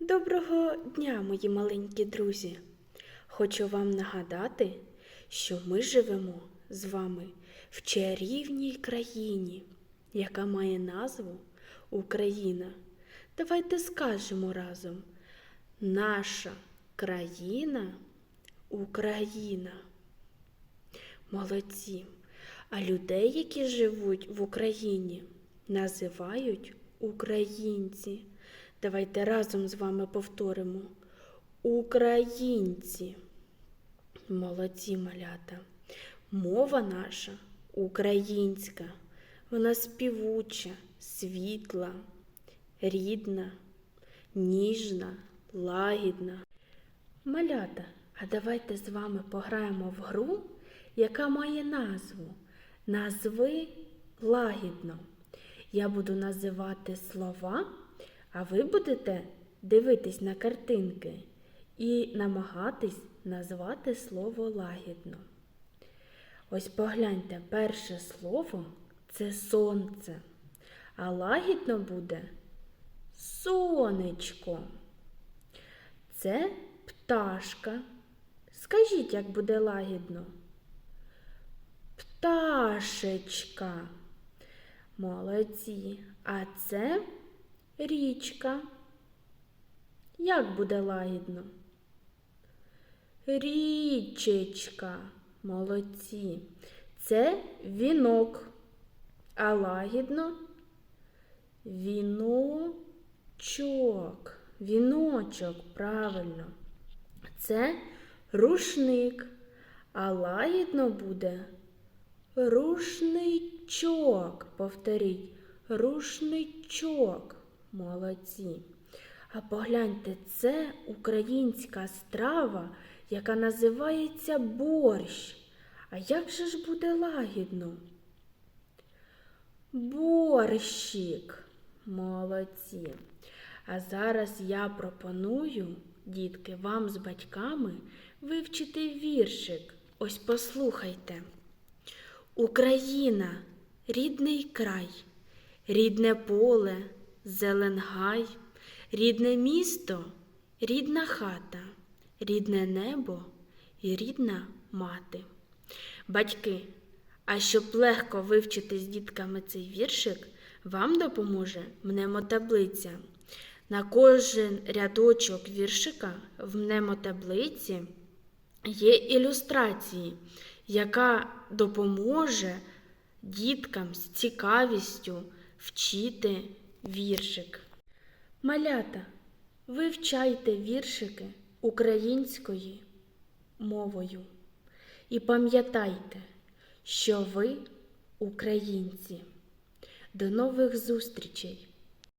Доброго дня, мої маленькі друзі! Хочу вам нагадати, що ми живемо з вами в чарівній країні, яка має назву Україна. Давайте скажемо разом: наша країна Україна. Молодці. А людей, які живуть в Україні, називають українці. Давайте разом з вами повторимо. Українці. Молодці малята. Мова наша українська. Вона співуча, світла, рідна, ніжна, лагідна. Малята, а давайте з вами пограємо в гру, яка має назву Назви лагідно. Я буду називати слова, а ви будете дивитись на картинки і намагатись назвати слово лагідно. Ось погляньте, перше слово це сонце, а лагідно буде сонечко. Це пташка. Скажіть, як буде лагідно? Пташечка. Молодці. А це річка. Як буде лагідно? Річечка. Молодці. Це вінок. А лагідно віночок. Віночок, правильно. Це рушник. А лагідно буде рушничок. Повторіть. Рушничок. Молодці. А погляньте, це українська страва, яка називається борщ. А як же ж буде лагідно? Борщик. Молодці. А зараз я пропоную, дітки, вам з батьками вивчити віршик. Ось послухайте. Україна, рідний край, рідне поле, зелен гай, рідне місто, рідна хата, рідне небо і рідна мати. Батьки, а щоб легко вивчити з дітками цей віршик, вам допоможе мнемотаблиця. На кожен рядочок віршика в мнемотаблиці є ілюстрації, яка допоможе діткам з цікавістю вчити віршик. Малята, вивчайте віршики українською мовою і пам'ятайте, що ви українці. До нових зустрічей!